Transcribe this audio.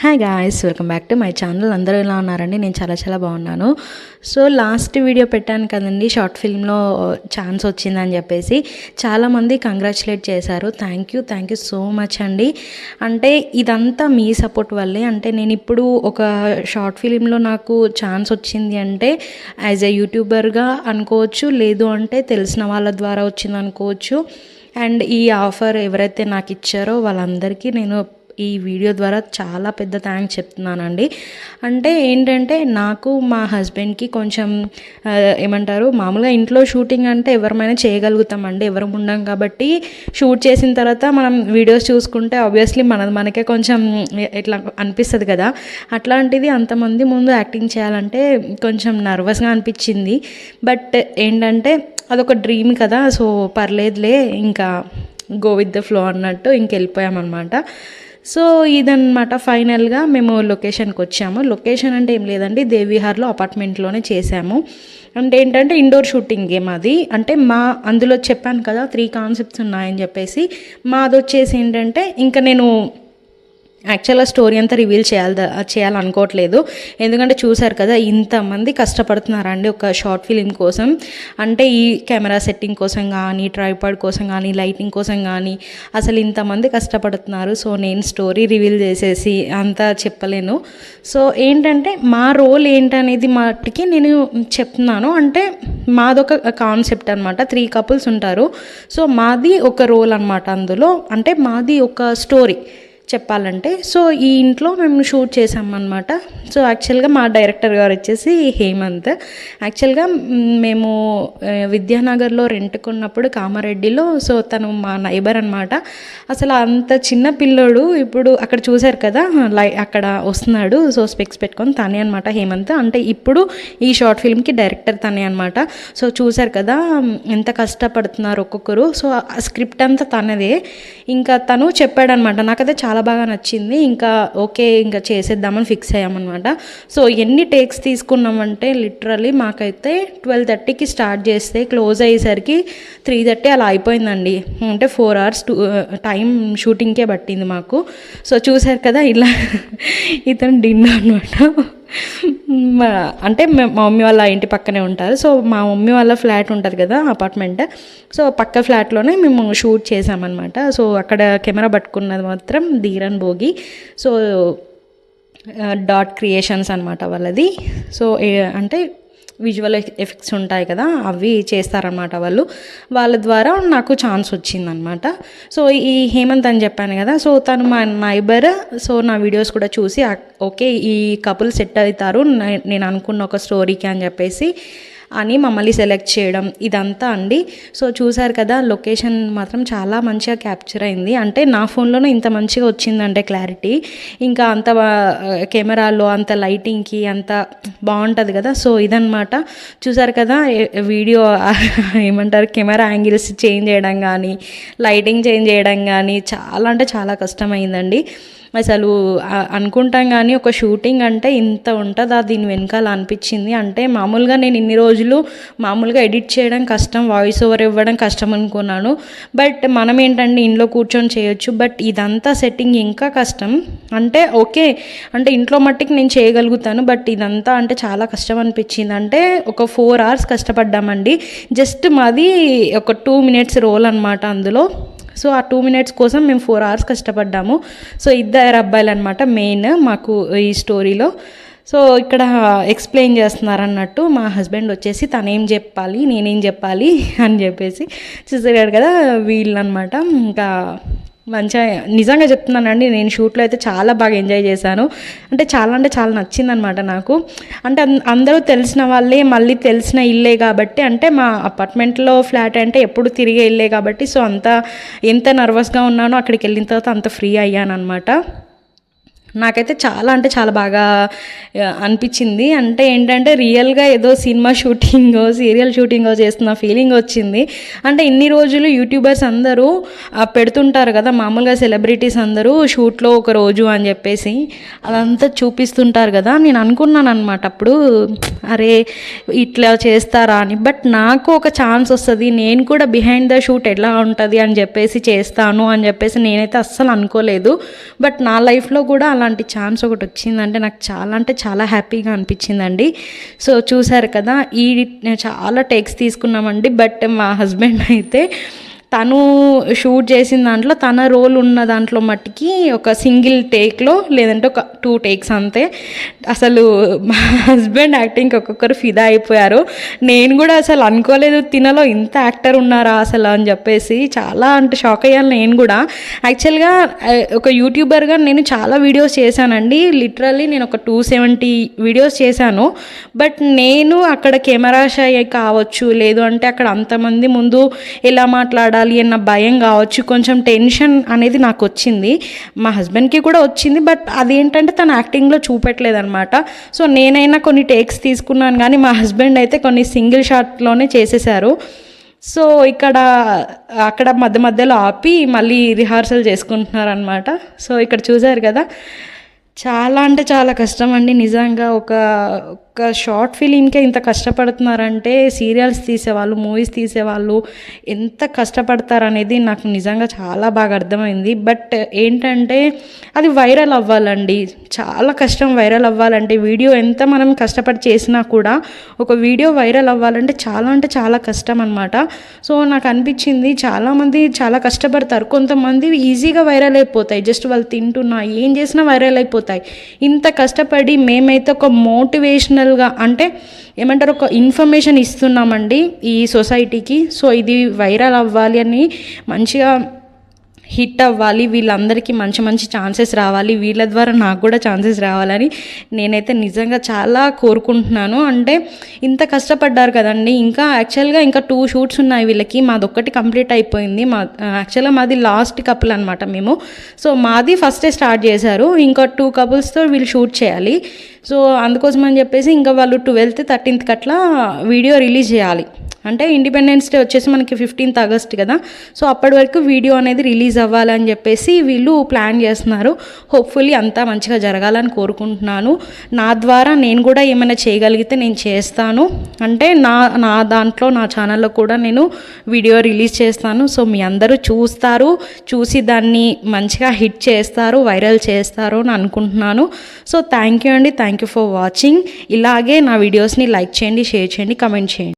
Hi guys welcome back to my channel అందరూ ఎలా ఉన్నారండి? నేను చాలా చాలా బాగున్నాను. సో లాస్ట్ వీడియో పెట్టాను కదండి. షార్ట్ ఫిల్మ్లో ఛాన్స్ వచ్చిందని చెప్పేసి చాలామంది కంగ్రాచులేట్ చేశారు. Thank you thank you so much అండి. అంటే ఇదంతా మీ సపోర్ట్ వల్లే. అంటే నేను ఇప్పుడు ఒక షార్ట్ ఫిలింలో నాకు ఛాన్స్ వచ్చింది అంటే యాజ్ ఎ యూట్యూబర్గా అనుకోవచ్చు. లేదు అంటే తెలిసిన వాళ్ళ ద్వారా వచ్చింది అనుకోవచ్చు. అండ్ ఈ ఆఫర్ ఎవరైతే నాకు ఇచ్చారో వాళ్ళందరికీ నేను ఈ వీడియో ద్వారా చాలా పెద్ద థ్యాంక్స్ చెప్తున్నానండి. అంటే ఏంటంటే నాకు మా హస్బెండ్కి కొంచెం ఏమంటారు మామూలుగా ఇంట్లో షూటింగ్ అంటే ఎవరమైనా చేయగలుగుతామండి. ఎవరు ఉండం కాబట్టి షూట్ చేసిన తర్వాత మనం వీడియోస్ చూసుకుంటే ఆబ్వియస్లీ మనది మనకే కొంచెం ఇట్లా అనిపిస్తుంది కదా. అట్లాంటిది అంతమంది ముందు యాక్టింగ్ చేయాలంటే కొంచెం నర్వస్గా అనిపించింది. బట్ ఏంటంటే అదొక డ్రీమ్ కదా సో పర్లేదులే ఇంకా గో విత్ ద ఫ్లో అన్నట్టు ఇంకెళ్ళిపోయామన్నమాట. సో ఇదన్నమాట ఫైనల్గా మేము లొకేషన్కి వచ్చాము. లొకేషన్ అంటే ఏం లేదండి దేవిహార్లో అపార్ట్మెంట్లోనే చేసాము అంటే ఏంటంటే ఇండోర్ షూటింగ్ గేమ్ అది. అంటే మా అందులో చెప్పాను కదా త్రీ కాన్సెప్ట్స్ ఉన్నాయని చెప్పేసి. మాది వచ్చేసి ఏంటంటే ఇంకా నేను యాక్చువల్గా స్టోరీ అంతా రివీల్ చేయాలి చేయాలనుకోవట్లేదు. ఎందుకంటే చూసారు కదా ఇంతమంది కష్టపడుతున్నారండి ఒక షార్ట్ ఫిలిం కోసం. అంటే ఈ కెమెరా సెట్టింగ్ కోసం కానీ ట్రైపాడ్ కోసం కానీ లైటింగ్ కోసం కానీ అసలు ఇంతమంది కష్టపడుతున్నారు. సో నేను స్టోరీ రివీల్ చేసేసి అంతా చెప్పలేను. సో ఏంటంటే మా రోల్ ఏంటనేది మట్టికి నేను చెప్తున్నాను. అంటే మాదొక కాన్సెప్ట్ అనమాట త్రీ కపుల్స్ ఉంటారు. సో మాది ఒక రోల్ అనమాట అందులో. అంటే మాది ఒక స్టోరీ చెప్పాలంటే. సో ఈ ఇంట్లో మేము షూట్ చేసామన్నమాట సో యాక్చువల్గా మా డైరెక్టర్ గారు వచ్చేసి హేమంత్. యాక్చువల్గా మేము విద్యానగర్లో రెంట్కున్నప్పుడు కామారెడ్డిలో సో తను మా నైబర్ అనమాట అసలు అంత చిన్న పిల్లోడు ఇప్పుడు అక్కడ చూశారు కదా లై అక్కడ వస్తున్నాడు. సో స్పెక్స్ పెట్టుకొని తనే అనమాట హేమంత్. అంటే ఇప్పుడు ఈ షార్ట్ ఫిల్మ్కి డైరెక్టర్ తనే అనమాట సో చూశారు కదా ఎంత కష్టపడుతున్నారు ఒక్కొక్కరు. సో ఆ స్క్రిప్ట్ అంతా తనదే. ఇంకా తను చెప్పాడనమాట నాకైతే చాలా చాలా బాగా నచ్చింది. ఇంకా ఓకే ఇంకా చేసేద్దామని ఫిక్స్ అయ్యామన్నమాట. సో ఎన్ని టేక్స్ తీసుకున్నామంటే లిటరలీ మాకైతే ట్వెల్వ్ థర్టీకి స్టార్ట్ చేస్తే క్లోజ్ అయ్యేసరికి త్రీ థర్టీ అలా అయిపోయిందండి. అంటే ఫోర్ అవర్స్ టూ టైం షూటింగ్కే పట్టింది మాకు. సో చూశారు కదా ఇలా ఇతను డిన్నర్ అనమాట అంటే మా మమ్మీ వాళ్ళ ఇంటి పక్కనే ఉంటారు. సో మా మమ్మీ వాళ్ళ ఫ్లాట్ ఉంటుంది కదా అపార్ట్మెంట్. సో పక్క ఫ్లాట్లోనే మేము షూట్ చేసామన్నమాట. సో అక్కడ కెమెరా పట్టుకున్నది మాత్రం Dheeran Bhogi. So dot creations అనమాట వాళ్ళది. సో అంటే విజువల్ ఎఫెక్ట్స్ ఉంటాయి కదా అవి చేస్తారనమాట వాళ్ళు. వాళ్ళ ద్వారా నాకు ఛాన్స్ వచ్చిందనమాట సో ఈ హేమంత్ అని చెప్పాను కదా సో తను మా నైబర్ సో నా వీడియోస్ కూడా చూసి ఓకే ఈ కపుల్ సెట్ అవుతారు నే- నేను అనుకున్న ఒక స్టోరీకి అని చెప్పేసి అని మమ్మల్ని సెలెక్ట్ చేయడం ఇదంతా అండి. సో చూసారు కదా లొకేషన్ మాత్రం చాలా మంచిగా క్యాప్చర్ అయింది. అంటే నా ఫోన్లోనే ఇంత మంచిగా వచ్చిందంటే క్లారిటీ. ఇంకా అంత కెమెరాలో అంత లైటింగ్కి అంత బాగుంటుంది కదా. సో ఇదనమాట చూసారు కదా వీడియో ఏమంటారు కెమెరా యాంగిల్స్ చేంజ్ చేయడం కానీ లైటింగ్ చేంజ్ చేయడం కానీ చాలా అంటే చాలా కష్టమైందండి. అసలు అనుకుంటాం కానీ ఒక షూటింగ్ అంటే ఇంత ఉంటుందా దీని వెనకాల అనిపించింది? అంటే మామూలుగా నేను ఇన్ని రోజులు మామూలుగా ఎడిట్ చేయడం కష్టం వాయిస్ ఓవర్ ఇవ్వడం కష్టం అనుకున్నాను. బట్ మనం ఏంటంటే ఇంట్లో కూర్చొని చేయొచ్చు. బట్ ఇదంతా సెట్టింగ్ ఇంకా కష్టం. అంటే ఓకే అంటే ఇంట్లో మట్టికి నేను చేయగలుగుతాను. బట్ ఇదంతా అంటే చాలా కష్టం అనిపించింది. అంటే ఒక ఫోర్ అవర్స్ కష్టపడ్డామండి. జస్ట్ మాది ఒక టూ మినిట్స్ రోల్ అనమాట అందులో. సో ఆ టూ మినిట్స్ కోసం మేము ఫోర్ అవర్స్ కష్టపడ్డాము. సో ఇద్దరు అబ్బాయిలు అనమాట మెయిన్ మాకు ఈ స్టోరీలో సో ఇక్కడ ఎక్స్ప్లెయిన్ చేస్తున్నారు అన్నట్టు మా హస్బెండ్ వచ్చేసి తనేం చెప్పాలి నేనేం చెప్పాలి అని చెప్పేసి చూసాడు కదా వీళ్ళు అనమాట ఇంకా మంచిగా నిజంగా చెప్తున్నానండి. నేను షూట్లో అయితే చాలా బాగా ఎంజాయ్ చేశాను. అంటే చాలా అంటే చాలా నచ్చిందనమాట నాకు. అంటే అందరూ తెలిసిన వాళ్ళే మళ్ళీ తెలిసిన ఇల్లే కాబట్టి అంటే మా అపార్ట్మెంట్లో ఫ్లాట్ అంటే ఎప్పుడు తిరిగే ఇల్లే కాబట్టి సో అంత ఎంత నర్వస్గా ఉన్నానో అక్కడికి వెళ్ళిన తర్వాత అంత ఫ్రీ అయ్యాను అనమాట నాకైతే చాలా అంటే చాలా బాగా అనిపించింది. అంటే ఏంటంటే రియల్గా ఏదో సినిమా షూటింగో సీరియల్ షూటింగో చేస్తున్న ఫీలింగ్ వచ్చింది. అంటే ఇన్ని రోజులు యూట్యూబర్స్ అందరూ పెడుతుంటారు కదా మామూలుగా సెలబ్రిటీస్ అందరూ షూట్లో ఒక రోజు అని చెప్పేసి అదంతా చూపిస్తుంటారు కదా నేను అనుకున్నాను అనమాట అప్పుడు అరే ఇట్లా చేస్తారా అని. బట్ నాకు ఒక ఛాన్స్ వస్తుంది నేను కూడా బిహైండ్ ద షూట్ ఎలా ఉంటుంది అని చెప్పేసి చేస్తాను అని చెప్పేసి నేనైతే అస్సలు అనుకోలేదు. బట్ నా లైఫ్లో కూడా అలా అలాంటి ఛాన్స్ ఒకటి వచ్చిందంటే నాకు చాలా అంటే చాలా హ్యాపీగా అనిపించిందండి. సో చూసారు కదా ఈ చాలా టేక్స్ తీసుకున్నామండి. బట్ మా హస్బెండ్ అయితే తను షూట్ చేసిన దాంట్లో తన రోల్ ఉన్న దాంట్లో మట్టికి ఒక సింగిల్ టేక్లో లేదంటే ఒక టూ టేక్స్ అంతే. అసలు మా హస్బెండ్ యాక్టింగ్ ఒక్కొక్కరు ఫిదా అయిపోయారు. నేను కూడా అసలు అనుకోలేదు తినలో ఇంత యాక్టర్ ఉన్నారా అసలు అని చెప్పేసి చాలా అంటే షాక్ అయ్యాను నేను కూడా. యాక్చువల్గా ఒక యూట్యూబర్గా నేను చాలా వీడియోస్ చేశానండి. లిటరల్లీ నేను ఒక టూ సెవెంటీ వీడియోస్ చేశాను. బట్ నేను అక్కడ కెమెరా షై కావచ్చు లేదు అంటే అక్కడ అంతమంది ముందు ఎలా మాట్లాడాలి అన్న భయం కావచ్చు కొంచెం టెన్షన్ అనేది నాకు వచ్చింది మా హస్బెండ్కి కూడా వచ్చింది బట్ అదేంటంటే తను యాక్టింగ్లో చూపెట్టలేదనమాట సో నేనైనా కొన్ని టేక్స్ తీసుకున్నాను కానీ మా హస్బెండ్ అయితే కొన్ని సింగిల్ షాట్లోనే చేసేసారు. సో ఇక్కడ అక్కడ మధ్య మధ్యలో ఆపి మళ్ళీ రిహార్సల్ చేసుకుంటున్నారు అనమాట సో ఇక్కడ చూసారు కదా చాలా అంటే చాలా కష్టం అండి. నిజంగా ఒక ఒక షార్ట్ ఫిలింకే ఇంత కష్టపడుతున్నారంటే సీరియల్స్ తీసేవాళ్ళు మూవీస్ తీసేవాళ్ళు ఎంత కష్టపడతారనేది నాకు నిజంగా చాలా బాగా అర్థమైంది. బట్ ఏంటంటే అది వైరల్ అవ్వాలండి. చాలా కష్టం వైరల్ అవ్వాలంటే వీడియో ఎంత మనం కష్టపడి చేసినా కూడా ఒక వీడియో వైరల్ అవ్వాలంటే చాలా అంటే చాలా కష్టం అనమాట సో నాకు అనిపించింది చాలామంది చాలా కష్టపడతారు. కొంతమంది ఈజీగా వైరల్ అయిపోతాయి. జస్ట్ వాళ్ళు తింటున్నా ఏం చేసినా వైరల్ అయిపోతాయి. ఇంత కష్టపడి మేమైతే ఒక మోటివేషనల్ మోటివేషనల్గా అంటే ఏమంటారు ఒక ఇన్ఫర్మేషన్ ఇస్తున్నామండి ఈ సొసైటీకి. సో ఇది వైరల్ అవ్వాలి అని మంచిగా హిట్ అవ్వాలి వీళ్ళందరికీ మంచి మంచి ఛాన్సెస్ రావాలి వీళ్ళ ద్వారా నాకు కూడా ఛాన్సెస్ రావాలని నేనైతే నిజంగా చాలా కోరుకుంటున్నాను. అంటే ఇంత కష్టపడ్డారు కదండి. ఇంకా యాక్చువల్గా ఇంకా టూ షూట్స్ ఉన్నాయి వీళ్ళకి. మాది ఒక్కటి కంప్లీట్ అయిపోయింది. మా యాక్చువల్గా మాది లాస్ట్ కపుల్ అనమాట మేము. సో మాది ఫస్టే స్టార్ట్ చేశారు. ఇంకా టూ కపుల్స్తో వీళ్ళు షూట్ చేయాలి. సో అందుకోసం అని చెప్పేసి ఇంకా వాళ్ళు ట్వెల్త్ థర్టీన్త్కి అట్లా వీడియో రిలీజ్ చేయాలి. అంటే ఇండిపెండెన్స్ డే వచ్చేసి మనకి ఫిఫ్టీన్త్ ఆగస్ట్ కదా. సో అప్పటి వరకు వీడియో అనేది రిలీజ్ అవ్వాలని చెప్పేసి వీళ్ళు ప్లాన్ చేస్తున్నారు. హోప్ఫుల్లీ అంతా మంచిగా జరగాలని కోరుకుంటున్నాను. నా ద్వారా నేను కూడా ఏమైనా చేయగలిగితే నేను చేస్తాను. అంటే నా నా దాంట్లో నా ఛానల్లో కూడా నేను వీడియో రిలీజ్ చేస్తాను. సో మీ అందరూ చూస్తారు. చూసి దాన్ని మంచిగా హిట్ చేస్తారు వైరల్ చేస్తారు అని అనుకుంటున్నాను. సో థ్యాంక్ యూ అండి. థ్యాంక్ యూ ఫర్ వాచింగ్ ఇలాగే నా వీడియోస్ని లైక్ చేయండి షేర్ చేయండి కమెంట్ చేయండి.